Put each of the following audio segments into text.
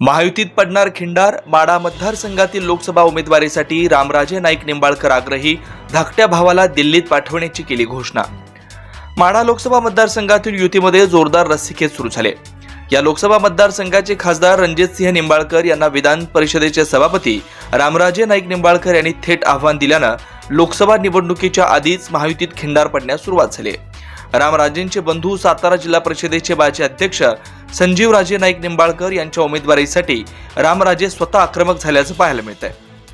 महायुतीत पडणार खिंडार माडा मतदारसंघातील लोकसभा उमेदवारीसाठी रामराजे नाईक निंबाळकर आग्रही धाकट्या भावाला दिल्लीत पाठवण्याची केली घोषणा. माडा लोकसभा मतदारसंघातील युतीमध्ये जोरदार रस्सीखेच सुरू झाले. या लोकसभा मतदारसंघाचे खासदार रणजितसिंह निंबाळकर यांना विधान परिषदेचे सभापती रामराजे नाईक निंबाळकर यांनी थेट आव्हान दिल्यानं लोकसभा निवडणुकीच्या आधीच महायुतीत खिंडार पडण्यास सुरुवात झाली. रामराजेंचे बंधू सातारा जिल्हा परिषदेचे माजी अध्यक्ष संजीवराजे नाईक निंबाळकर यांच्या उमेदवारीसाठी रामराजे स्वतः आक्रमक झाल्याचं पाहायला मिळतंय.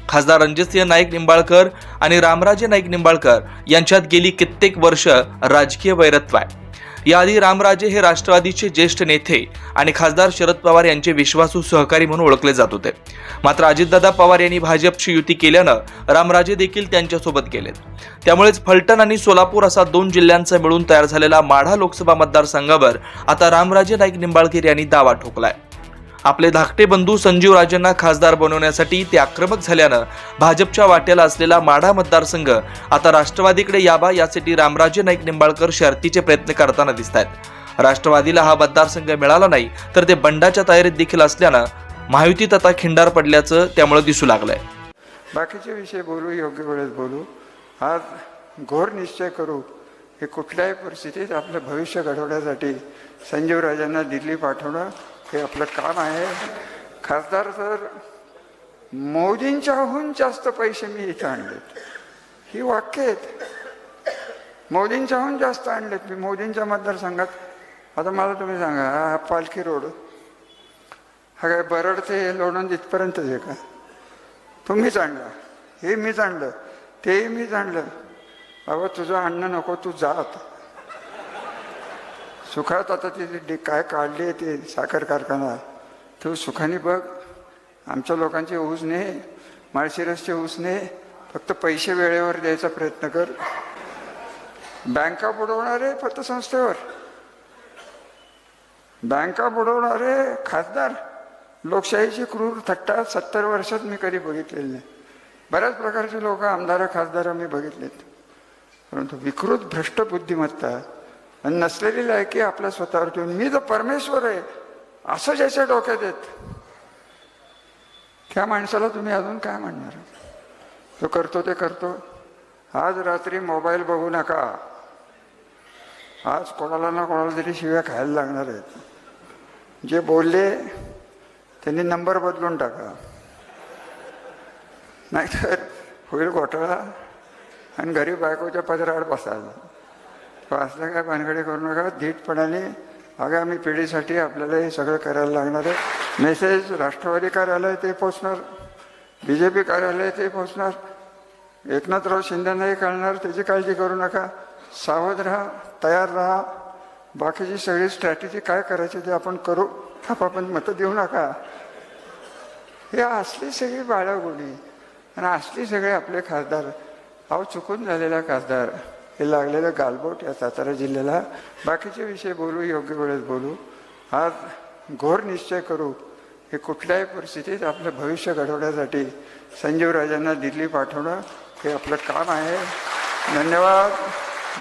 खासदार रणजितसिंह नाईक निंबाळकर आणि रामराजे नाईक निंबाळकर यांच्यात गेली कित्येक वर्ष राजकीय वैरत्व आहे. याआधी रामराजे हे राष्ट्रवादीचे ज्येष्ठ नेते आणि खासदार शरद पवार यांचे विश्वासू सहकारी म्हणून ओळखले जात होते. मात्र अजितदादा पवार यांनी भाजपशी युती केल्यानं रामराजे देखील त्यांच्यासोबत गेलेत. त्यामुळेच फलटण आणि सोलापूर असा दोन जिल्ह्यांचा मिळून तयार झालेला माढा लोकसभा मतदारसंघावर आता रामराजे नाईक निंबाळकर यांनी दावा ठोकलाय. आपले धाकटे बंधू संजीव राजेंना खासदार बनवण्यासाठी ते आक्रमक झाल्यानं भाजपच्या वाट्याला असलेला माढा मतदारसंघ आता राष्ट्रवादीकडे यावा यासाठी रामराजे नाईक निंबाळकर शर्तीचे प्रयत्न करताना दिसत आहेत राष्ट्रवादीला हा मतदारसंघ मिळाला नाही तर ते बंडाच्या तयारीत देखील असल्यानं महायुतीत आता खिंडार पडल्याचं त्यामुळे दिसू लागलंय. बाकीचे विषय बोलू योग्य वेळेत बोलू. आज घोर निश्चय करू की कुठल्याही परिस्थितीत आपलं भविष्य घडवण्यासाठी संजीवराजांना दिल्ली पाठवणं हे आपलं काम आहे. खासदार सर मोदींच्याहून जास्त पैसे मी इथं आणलेत. ही वाक्य आहेत. मोदींच्याहून जास्त आणलेत मी. मोदींच्या मतदारसंघात आता मला तुम्ही सांगा हा पालखी रोड हा काय बरड ते लोणंद इथपर्यंतच आहे का? तुम्हीच आणला. हे मीच आणलं. तेही मीच आणलं. बाबा तुझं आणणं नको तू जा आता. सुखात आता ते डे- काय काढले ते साखर कारखाना. तू सुखाने बघ. आमच्या लोकांचे ऊस ने माळशिरसचे ऊस ने फक्त पैसे वेळेवर द्यायचा प्रयत्न कर. बँका बुडवणारे पतसंस्थेवर बँका बुडवणारे खासदार. लोकशाहीची क्रूर थट्टा सत्तर वर्षात मी कधी बघितलेली नाही. बऱ्याच प्रकारचे लोक आमदार खासदार मी बघितलेत. परंतु विकृत भ्रष्ट बुद्धिमत्ता आणि नसलेली लायकी आपल्या स्वतःवर ठेवून. मी तर परमेश्वर आहे. असं ज्याच्या डोक्यात येत त्या माणसाला तुम्ही अजून काय म्हणणार? तो करतो ते करतो. आज रात्री मोबाईल बघू नका. आज कोणाला ना कोणाला तरी शिव्या खायला लागणार आहेत. जे बोलले त्यांनी नंबर बदलून टाका. नाहीतर होईल घोटाळा आणि घरी बायकोच्या पदरावर बसायला. पाचला काय भानगडी करू नका. धीटपणाने आगामी पिढीसाठी आपल्याला हे सगळं करायला लागणार आहे. मेसेज राष्ट्रवादी कार्यालय ते पोचणार. बी जे पी कार्यालय ते पोचणार. एकनाथराव शिंदेनाही कळणार. त्याची काळजी करू नका. सावध राहा तयार राहा. बाकीची सगळी स्ट्रॅटेजी काय करायची ते आपण करू. आपण मतं देऊ नका. हे असली सगळी बाळागुडी. आणि असली सगळे आपले खासदार. अहो चुकून झालेला खासदार. हे लागलेलं गालबोट या सातारा जिल्ह्याला. बाकीचे विषय बोलू योग्य वेळेस बोलू. आज घोर निश्चय करू. हे कुठल्याही परिस्थितीत आपलं भविष्य घडवण्यासाठी संजीवराजांना दिल्ली पाठवणं हे आपलं काम आहे. धन्यवाद.